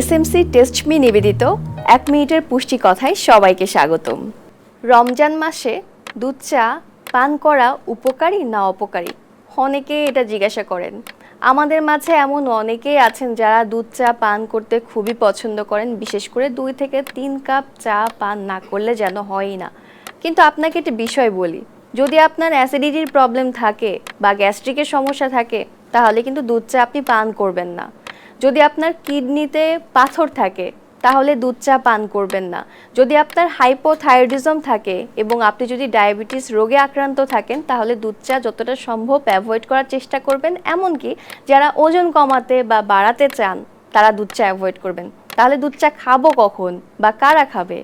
SMC test me নিবেদিত। এক মিনিটের পুষ্টি কথায় সবাইকে স্বাগতম। রমজান মাসে দুধ, চা, পান করা উপকারী না অপকারী? অনেকে এটা জিজ্ঞাসা করেন। আমাদের মাঝে এমন অনেকেই আছেন যারা দুধ, চা, পান করতে খুবই পছন্দ করেন, বিশেষ করে দুই থেকে তিন কাপ চা, পান না করলে যেন হয়ই না। কিন্তু আপনাকে একটা বিষয় বলি, যদি আপনার অ্যাসিডিটির প্রবলেম থাকে বা গ্যাস্ট্রিকের সমস্যা থাকে, তাহলে কিন্তু দুধ, চা আপনি পান করবেন না। যদি আপনার কিডনিতে পাথর থাকে, তাহলে দুধ চা পান করবেন না। যদি আপনার হাইপোথাইরয়েডিজম থাকে এবং আপনি যদি ডায়াবেটিস রোগে আক্রান্ত থাকেন, তাহলে দুধ চা যতটা সম্ভব অ্যাভয়েড করার চেষ্টা করবেন। এমনকি যারা ওজন কমাতে বা বাড়াতে চান, তারা দুধ চা অ্যাভয়েড করবেন। তাহলে দুধ চা খাব কখন বা কারা খাবে?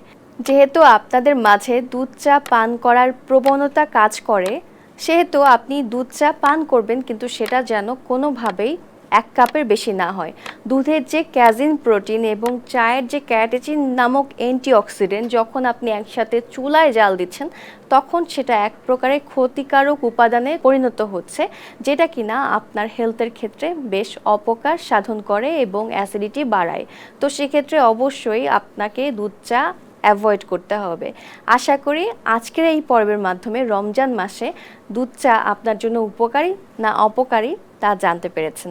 যেহেতু আপনাদের মাঝে দুধ চা পান করার প্রবণতা কাজ করে, সেহেতু আপনি দুধ চা পান করবেন, কিন্তু সেটা যেন কোনোভাবেই এক কাপের বেশি না হয়। দুধের যে ক্যাজিন প্রোটিন এবং চায়ের যে ক্যাটেচিন নামক অ্যান্টিঅক্সিডেন্ট যখন আপনি একসাথে চুলায় জাল দিচ্ছেন, তখন সেটা এক প্রকারের ক্ষতিকারক উপাদানে পরিণত হচ্ছে, যেটা কিনা আপনার হেলথের ক্ষেত্রে বেশ অপকার সাধন করে এবং অ্যাসিডিটি বাড়ায়। তো সেক্ষেত্রে অবশ্যই আপনাকে দুধ চা অ্যাভয়েড করতে হবে। আশা করি আজকের এই পর্বের মাধ্যমে রমজান মাসে দুধ চা আপনার জন্য উপকারী না অপকারী তা জানতে পেরেছেন।